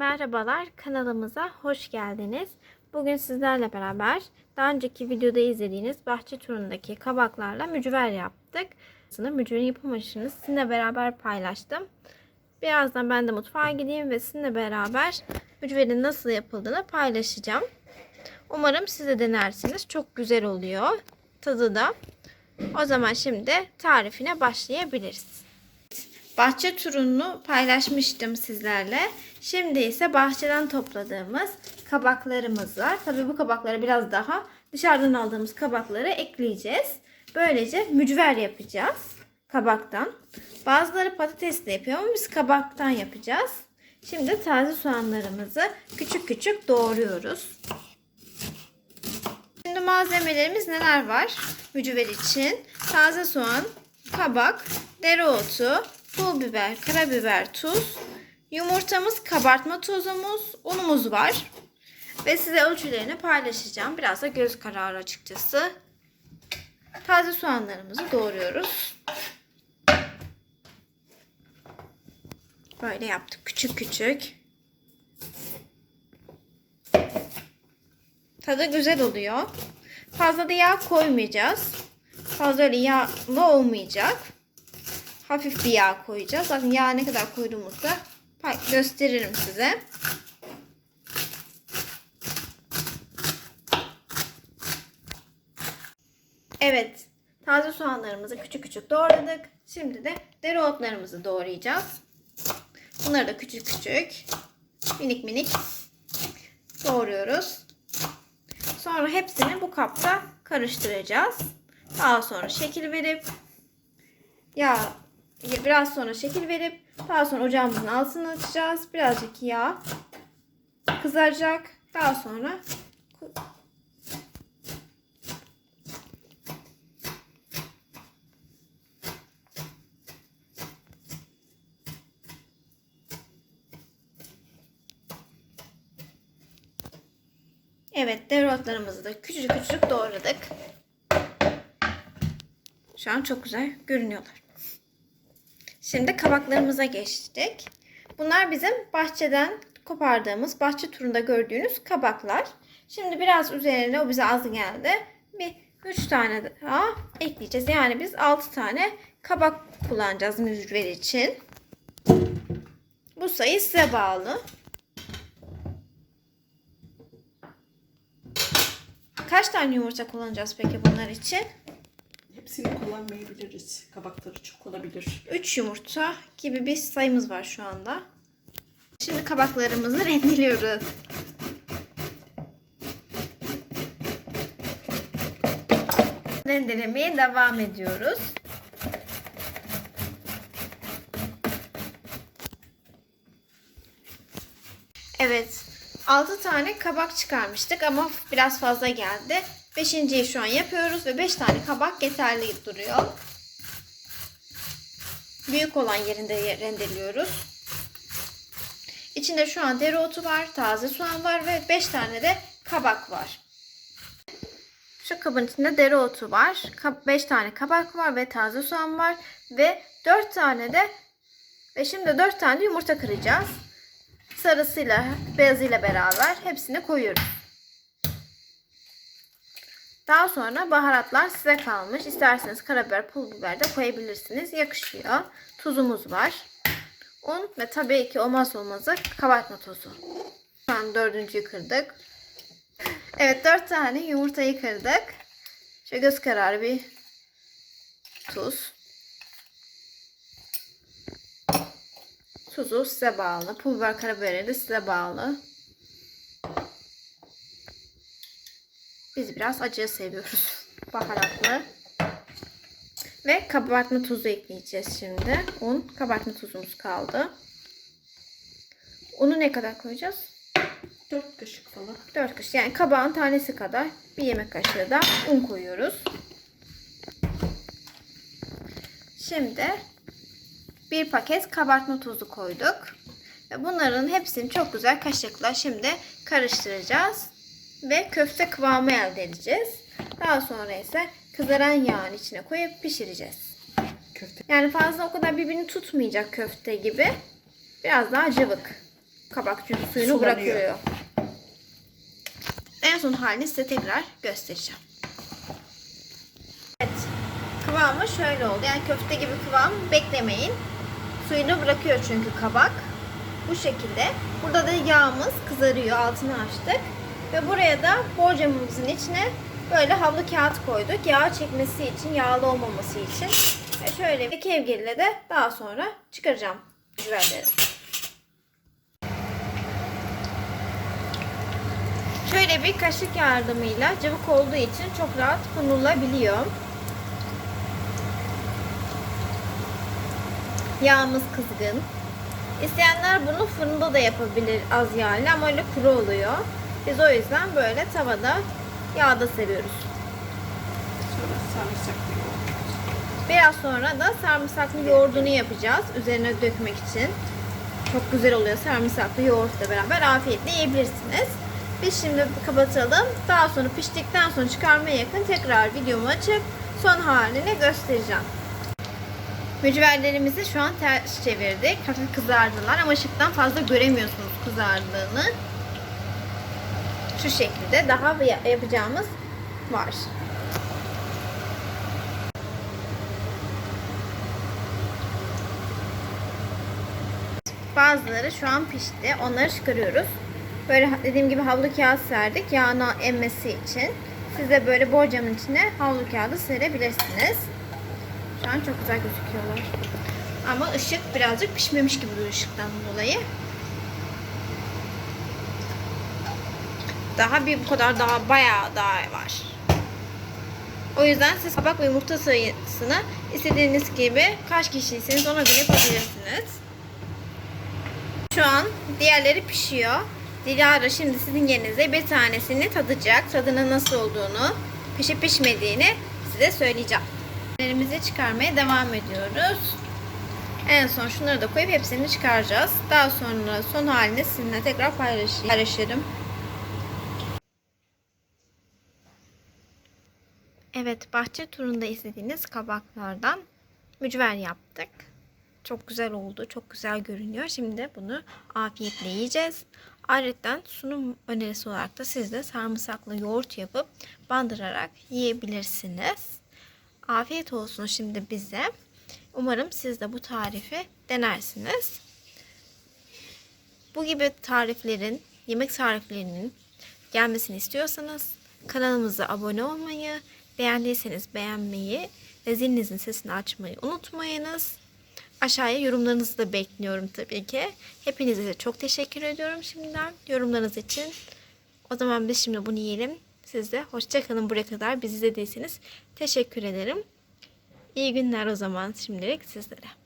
Merhabalar kanalımıza hoş geldiniz. Bugün sizlerle beraber daha önceki videoda izlediğiniz bahçe turundaki kabaklarla mücver yaptık. Aslında mücverin yapım aşını sizinle beraber paylaştım. Birazdan ben de mutfağa gideyim ve sizinle beraber mücverin nasıl yapıldığını paylaşacağım. Umarım siz de denersiniz. Çok güzel oluyor. Tadı da. O zaman şimdi tarifine başlayabiliriz. Bahçe turunu paylaşmıştım sizlerle. Şimdi ise bahçeden topladığımız kabaklarımız var. Tabii bu kabakları biraz daha dışarıdan aldığımız kabakları ekleyeceğiz. Böylece mücver yapacağız kabaktan. Bazıları patatesle yapıyor ama biz kabaktan yapacağız. Şimdi taze soğanlarımızı küçük küçük doğruyoruz. Şimdi malzemelerimiz neler var? Mücver için taze soğan, kabak, dereotu, pul biber, karabiber, tuz, yumurtamız, kabartma tozumuz, unumuz var. Ve size ölçülerini paylaşacağım. Biraz da göz kararı açıkçası. Taze soğanlarımızı doğruyoruz. Böyle yaptık küçük küçük. Tadı güzel oluyor. Fazla da yağ koymayacağız. Fazla öyle yağlı olmayacak. Hafif bir yağ koyacağız. Zaten yağ ne kadar koyduğumuzda gösteririm size. Evet. Taze soğanlarımızı küçük küçük doğradık. Şimdi de dereotlarımızı doğrayacağız. Bunları da küçük küçük minik minik doğruyoruz. Sonra hepsini bu kapta karıştıracağız. Daha sonra şekil verip yağ biraz sonra şekil verip daha sonra ocağımızın altını açacağız. Birazcık yağ kızaracak. Daha sonra Evet dereotlarımızı da küçücük küçücük doğradık. Şu an çok güzel görünüyorlar. Şimdi kabaklarımıza geçtik. Bunlar bizim bahçeden kopardığımız, bahçe turunda gördüğünüz kabaklar. Şimdi biraz üzerine o bize az geldi. Bir 3 tane daha ekleyeceğiz. Yani biz 6 tane kabak kullanacağız mücver için. Bu sayı size bağlı. Kaç tane yumurta kullanacağız peki bunlar için? Hepsini kullanmayabiliriz. Kabakları çok olabilir. 3 yumurta gibi bir sayımız var şu anda. Şimdi kabaklarımızı rendeliyoruz. Rendelemeye devam ediyoruz. Evet. 6 tane kabak çıkarmıştık ama biraz fazla geldi. Beşinciyi şu an yapıyoruz ve 5 tane kabak yeterli duruyor. Büyük olan yerinde rendeliyoruz. İçinde şu an dereotu var, taze soğan var ve 5 tane de kabak var. Şu kabın içinde dereotu var, 5 tane kabak var ve taze soğan var ve 4 tane de ve şimdi 4 tane yumurta kıracağız. Sarısıyla, beyazıyla beraber hepsini koyuyoruz. Daha sonra baharatlar size kalmış. İsterseniz karabiber, pul biber de koyabilirsiniz. Yakışıyor. Tuzumuz var. Un ve tabii ki olmaz olmazı kabartma tozu. Şu an dördüncüyü kırdık. Evet dört tane yumurtayı kırdık. Şöyle göz kararı bir tuz. Tuzu size bağlı. Pul biber karabiberi de size bağlı. Biz biraz acı seviyoruz. Baharatlı. Ve kabartma tuzu ekleyeceğiz şimdi. Un, kabartma tuzumuz kaldı. Unu ne kadar koyacağız? 4 kaşık falan. 4 kaşık. Yani kabağın tanesi kadar bir yemek kaşığı da un koyuyoruz. Şimdi bir paket kabartma tuzu koyduk. Ve bunların hepsini çok güzel kaşıkla şimdi karıştıracağız. Ve köfte kıvamı elde edeceğiz. Daha sonra ise kızaran yağın içine koyup pişireceğiz. Köfte. Yani fazla o kadar birbirini tutmayacak köfte gibi. Biraz daha cıvık. Kabak çünkü suyunu Sulanıyor. bırakıyor. En son halini size tekrar göstereceğim. Evet. Kıvamı şöyle oldu. Yani köfte gibi kıvam beklemeyin. Suyunu bırakıyor çünkü kabak. Bu şekilde. Burada da yağımız kızarıyor. Altını açtık. Ve buraya da borcamımızın içine böyle havlu kağıt koyduk. Yağ çekmesi için, yağlı olmaması için. Ve şöyle bir kevgirle de daha sonra çıkaracağım biberleri. Şöyle bir kaşık yardımıyla cıvık olduğu için çok rahat konulabiliyor. Yağımız kızgın. İsteyenler bunu fırında da yapabilir az yağlı ama öyle kuru oluyor. Biz o yüzden böyle tavada yağda seviyoruz. Biraz sonra da sarımsaklı yoğurdunu yapacağız üzerine dökmek için. Çok güzel oluyor sarımsaklı yoğurtla beraber afiyetle yiyebilirsiniz. Biz şimdi kapatalım. Daha sonra piştikten sonra çıkarmaya yakın tekrar videomu açıp son halini göstereceğim. Mücverlerimizi şu an ters çevirdik. Hafif kızardılar ama ışıktan fazla göremiyorsunuz kızardığını. Şu şekilde daha ya- yapacağımız var. Bazıları şu an pişti. Onları çıkarıyoruz. Böyle dediğim gibi havlu kağıt serdik yağına emmesi için. Siz de böyle borcamın içine havlu kağıdı serebilirsiniz. Şu an çok güzel gözüküyorlar. Ama ışık birazcık pişmemiş gibi duruyor ışıktan dolayı. Daha bir bu kadar daha bayağı daha var. O yüzden siz kabak ve yumurta sayısını istediğiniz gibi kaç kişiyseniz ona göre yapabilirsiniz. Şu an diğerleri pişiyor. Dilara şimdi sizin yerinize bir tanesini tadacak. Tadının nasıl olduğunu, pişip pişmediğini size söyleyeceğim. Ellerimizi çıkarmaya devam ediyoruz. En son şunları da koyup hepsini çıkaracağız. Daha sonra son halini sizinle tekrar paylaş- paylaşırım. Evet, bahçe turunda izlediğiniz kabaklardan mücver yaptık. Çok güzel oldu. Çok güzel görünüyor. Şimdi bunu afiyetle yiyeceğiz. Ayrıca sunum önerisi olarak da siz de sarımsaklı yoğurt yapıp bandırarak yiyebilirsiniz. Afiyet olsun şimdi bize. Umarım siz de bu tarifi denersiniz. Bu gibi tariflerin, yemek tariflerinin gelmesini istiyorsanız kanalımıza abone olmayı, beğendiyseniz beğenmeyi ve zilinizin sesini açmayı unutmayınız. Aşağıya yorumlarınızı da bekliyorum tabii ki. Hepinize çok teşekkür ediyorum şimdiden yorumlarınız için. O zaman biz şimdi bunu yiyelim. Siz de hoşçakalın buraya kadar bizi izlediyseniz teşekkür ederim. İyi günler o zaman şimdilik sizlere.